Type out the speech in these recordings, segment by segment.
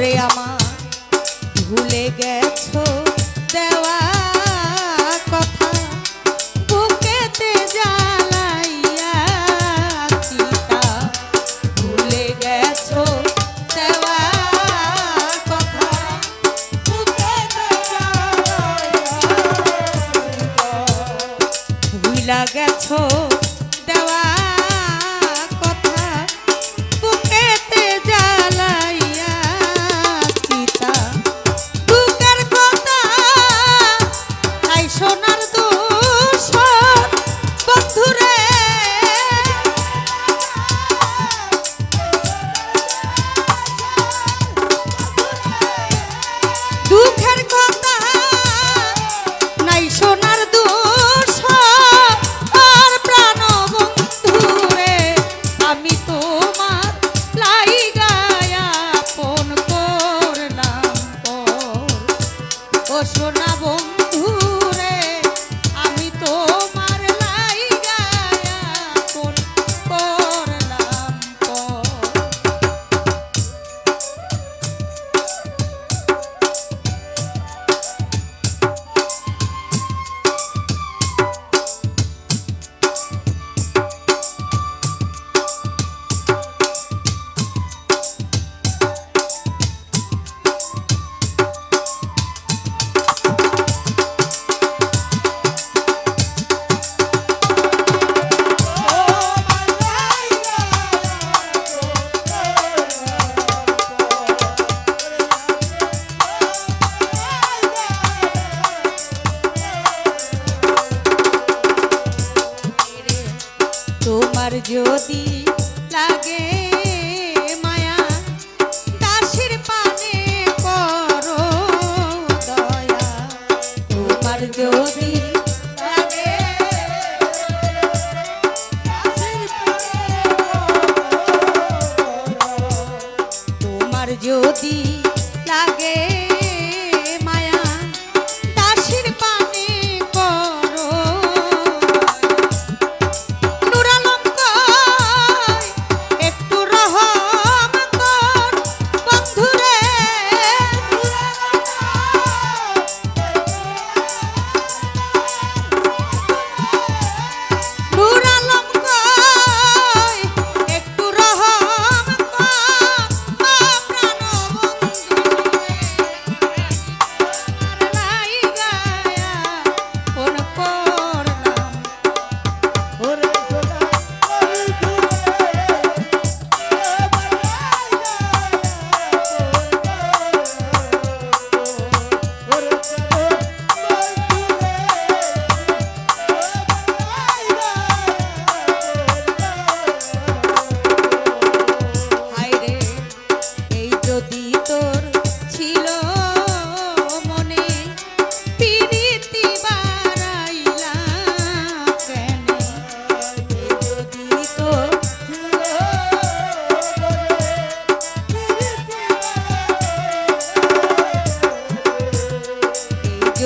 ওরে আমার ভুলে গেছো দেওয়া কথা। বুকেতে জ্বালাইয়া চিতা, ভুলে গেছো দেওয়া কথা। বুকেতে জ্বালাইয়া ভুলা গেছো যদি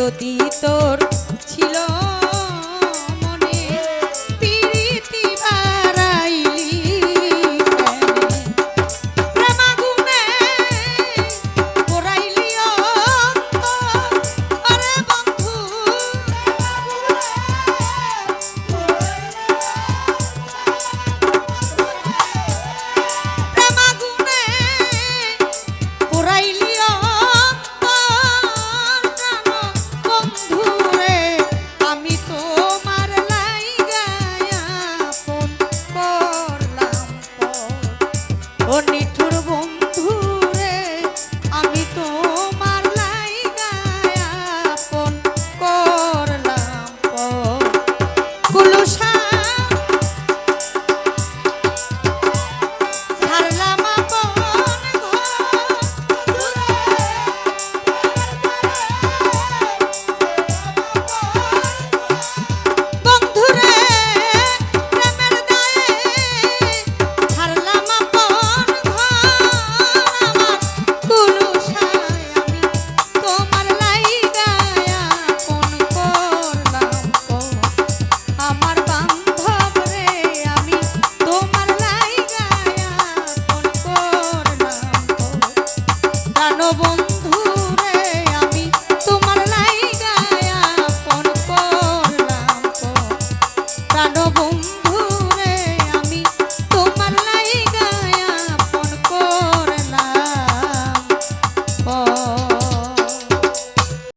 যদি তোর ছিল